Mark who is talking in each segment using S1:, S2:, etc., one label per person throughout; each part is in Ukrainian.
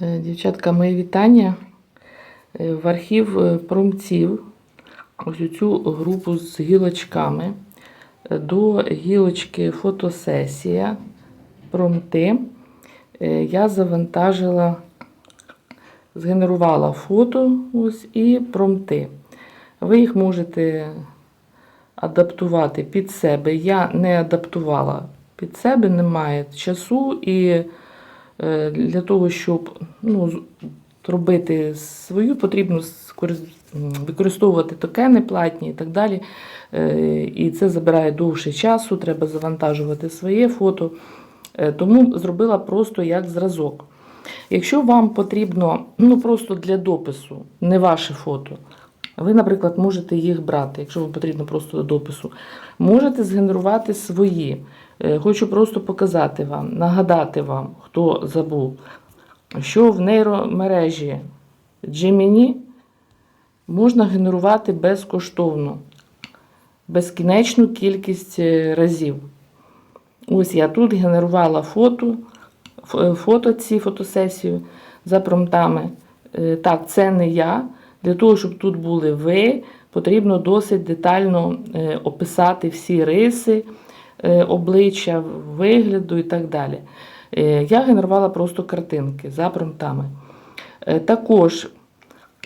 S1: Е, Дівчатка, мої вітання. Е, В архів е, промців ось цю групу з гілочками. До гілочки фотосесія промти я завантажила, згенерувала фото ось і промти. Ви їх можете адаптувати під себе. Я не адаптувала під себе, немає часу і для того, щоб ну, робити свою, потрібно використовувати токени платні і так далі. Е, І це забирає довше часу, треба завантажувати своє фото. Е, Тому зробила просто як зразок. Якщо вам потрібно ну, просто для допису, не ваше фото, ви, наприклад, можете їх брати, якщо вам потрібно просто до допису. Можете згенерувати свої. Е, Хочу просто показати вам, нагадати вам, хто забув, що в нейромережі Gemini можна генерувати безкоштовно, безкінечну кількість е, разів. Ось я тут генерувала фото, е, фото ці фотосесію за промптами. Е, Так, це не я. Для того, щоб тут були ви, потрібно досить детально описати всі риси обличчя, вигляду і так далі. Е, Я генерувала просто картинки за промптами. Е, Також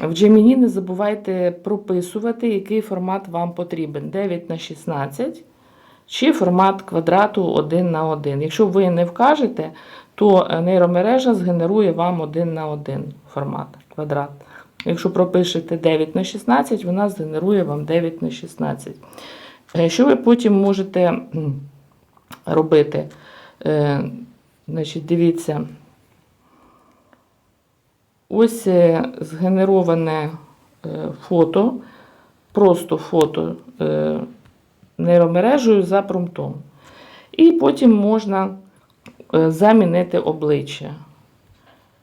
S1: в Gemini не забувайте прописувати, який формат вам потрібен: 9 на 16 чи формат квадрату 1 на 1. Якщо ви не вкажете, то е, нейромережа згенерує вам 1 на 1 формат квадрат. Якщо пропишете 9 на 16, вона згенерує вам 9 на 16. Е, Що ви потім можете робити? Е, Значить, дивіться. Ось е, згенероване е, фото, просто фото е, нейромережею за промптом. І потім можна е, замінити обличчя.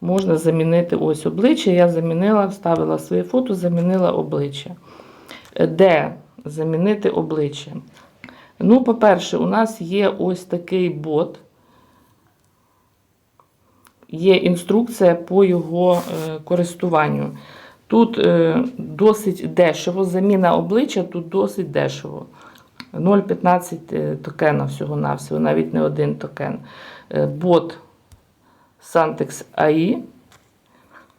S1: Можна замінити ось обличчя. Я замінила, вставила своє фото, замінила обличчя. Де замінити обличчя? Ну, по-перше, у нас є ось такий бот. Є інструкція по його е, користуванню. Тут е, досить дешево, заміна обличчя тут досить дешево. 0,15 е, токена всього-навсього, навіть не один токен. Бот Santex AI.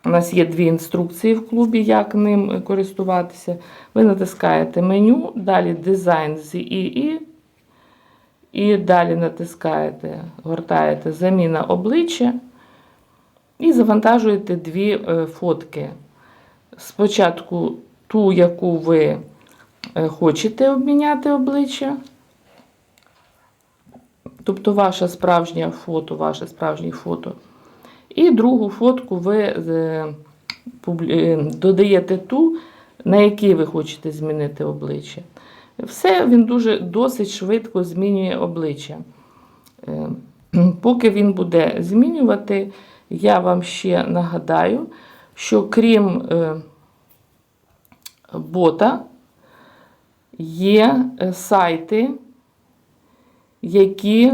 S1: У нас є дві інструкції в клубі, як ним користуватися. Ви натискаєте меню, далі дизайн з ІІ. І далі натискаєте, гортаєте заміна обличчя. І завантажуєте дві е, фотки. Спочатку ту, яку ви е, хочете обміняти обличчя. Тобто ваше справжнє фото, ваше справжнє фото. І другу фотку ви е, е, додаєте ту, на якій ви хочете змінити обличчя. Все він дуже досить швидко змінює обличчя. Е, Поки він буде змінювати, я вам ще нагадаю, що крім бота, є сайти, які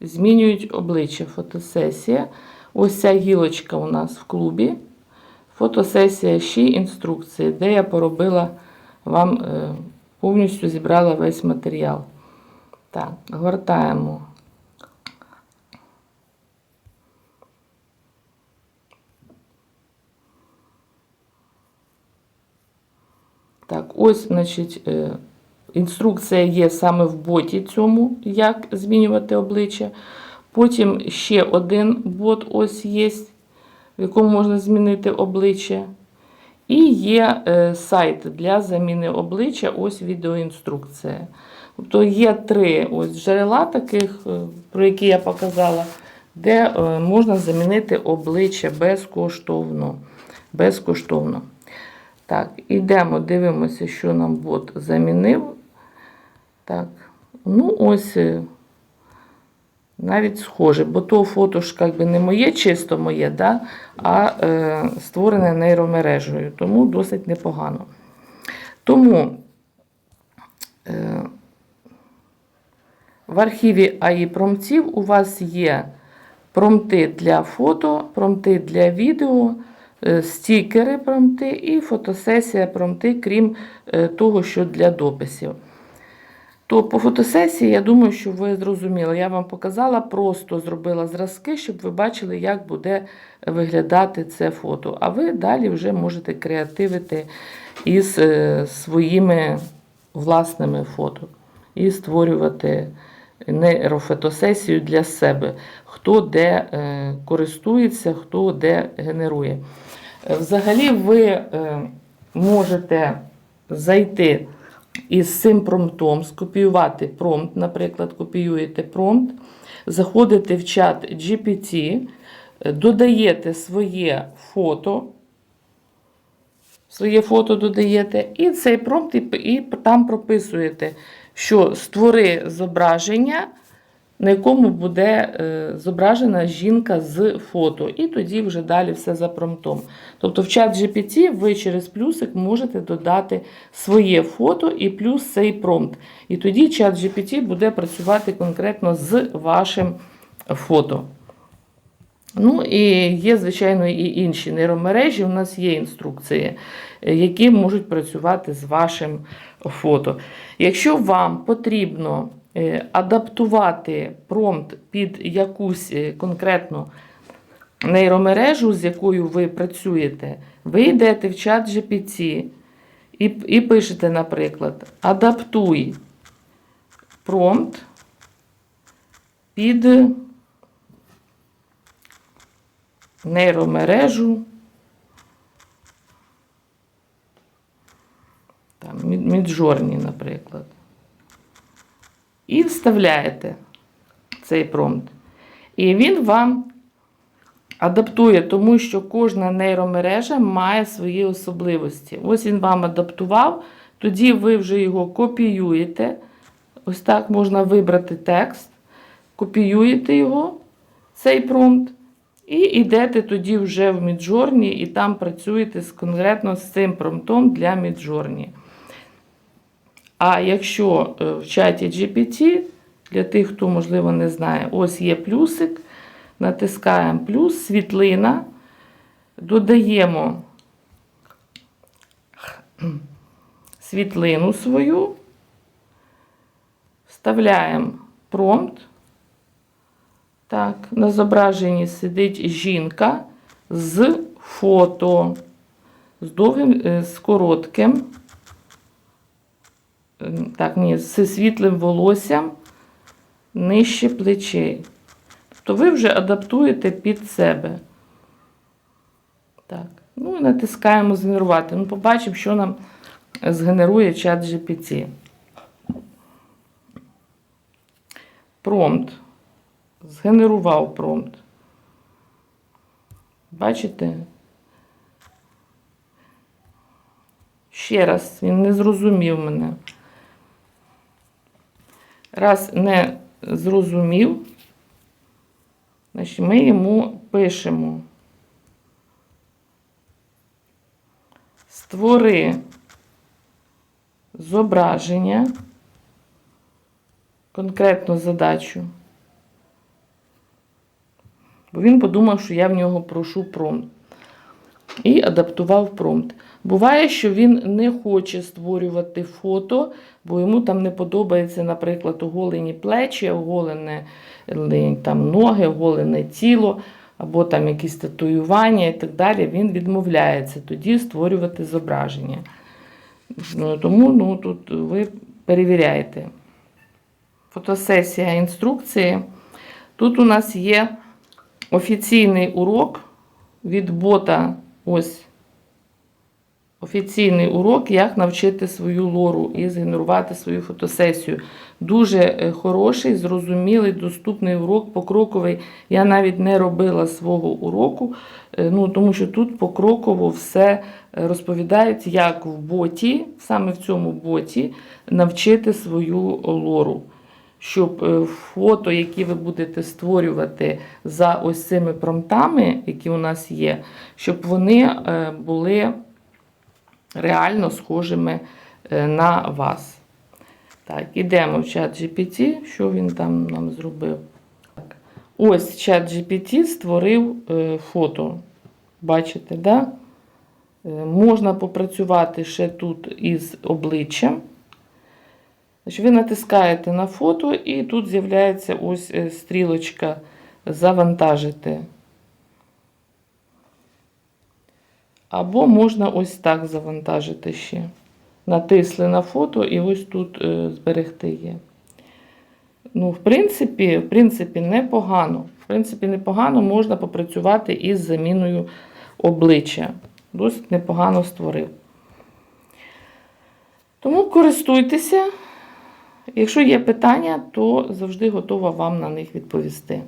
S1: змінюють обличчя. Фотосесія. Ось ця гілочка у нас в клубі. Фотосесія ще інструкції, де я поробила вам е, повністю зібрала весь матеріал. Так, гортаємо. Так, ось, значить, е, інструкція є саме в боті цьому, як змінювати обличчя. Потім ще один бот ось є, в якому можна змінити обличчя. І є е, сайт для заміни обличчя, ось відеоінструкція. Тобто є три ось джерела таких, е, про які я показала, де е, можна замінити обличчя безкоштовно. безкоштовно. Так, ідемо, дивимося, що нам бот замінив. Так, ну ось е, навіть схоже, бо то фото ж як би не моє, чисто моє, да? а е, створене нейромережею, тому досить непогано. Тому е, в архіві АІ промців у вас є промти для фото, промти для відео, е, стікери промти і фотосесія промти, крім е, того, що для дописів. То по фотосесії, я думаю, що ви зрозуміли. Я вам показала, просто зробила зразки, щоб ви бачили, як буде виглядати це фото. А ви далі вже можете креативити із е, своїми власними фото і створювати нейрофотосесію для себе, хто де е, користується, хто де генерує. Е, Взагалі, ви можете зайти із цим промптом, скопіювати промпт, наприклад, копіюєте промпт, заходите в чат GPT, е, додаєте своє фото, своє фото додаєте, і цей промпт і, і там прописуєте, що створи зображення, на якому буде е, зображена жінка з фото. І тоді вже далі все за промтом. Тобто в чат GPT ви через плюсик можете додати своє фото і плюс цей промпт. І тоді чат GPT буде працювати конкретно з вашим фото. Ну і є, звичайно, і інші нейромережі. У нас є інструкції, е, які можуть працювати з вашим фото. Якщо вам потрібно е, адаптувати промпт під якусь е, конкретну нейромережу, з якою ви працюєте, ви йдете в чат GPT і, і пишете, наприклад, адаптуй промпт під нейромережу. Там, Міджорні, наприклад. І вставляєте цей промпт. І він вам адаптує, тому що кожна нейромережа має свої особливості. Ось він вам адаптував, тоді ви вже його копіюєте. Ось так можна вибрати текст, копіюєте його, цей промпт, і йдете тоді вже в Midjourney і там працюєте конкретно з цим промптом для Midjourney. А якщо е, в чаті GPT, для тих, хто, можливо, не знає, ось є плюсик, натискаємо плюс, світлина, додаємо світлину свою, вставляємо промпт. Так, на зображенні сидить жінка з фото, з довгим, е, з коротким, е, так, ні, з світлим волоссям нижче плечей. Тобто ви вже адаптуєте під себе. Так, ну і натискаємо згенерувати. Ну, побачимо, що нам згенерує чат GPT. Промпт згенерував промпт. Бачите? Ще раз, він не зрозумів мене. Раз не зрозумів, значить ми йому пишемо. Створи зображення, конкретну задачу. Бо він подумав, що я в нього прошу промпт. І адаптував промпт. Буває, що він не хоче створювати фото, бо йому там не подобається, наприклад, оголені плечі, оголені там, ноги, оголене тіло, або там якісь татуювання і так далі. Він відмовляється тоді створювати зображення. Ну, Тому ну, тут ви перевіряєте. Фотосесія інструкції. Тут у нас є офіційний урок від бота. Ось офіційний урок, як навчити свою лору і згенерувати свою фотосесію. Дуже е, хороший, зрозумілий, доступний урок, покроковий. Я навіть не робила свого уроку, е, ну, тому що тут покроково все е, розповідають, як в боті, саме в цьому боті, навчити свою лору щоб е, фото, які ви будете створювати за ось цими промптами, які у нас є, щоб вони е, були реально схожими е, на вас. Так, ідемо в чат GPT, що він там нам зробив. Так. Ось чат GPT створив фото. Бачите, да? Можна попрацювати ще тут із обличчям. Значить, ви натискаєте на фото, і тут з'являється ось е, стрілочка завантажити. Або можна ось так завантажити ще. Натисли на фото і ось тут е, зберегти є. Ну, в принципі, в принципі, непогано. В принципі, непогано можна попрацювати із заміною обличчя. Досить непогано створив. Тому користуйтеся. Якщо є питання, то завжди готова вам на них відповісти.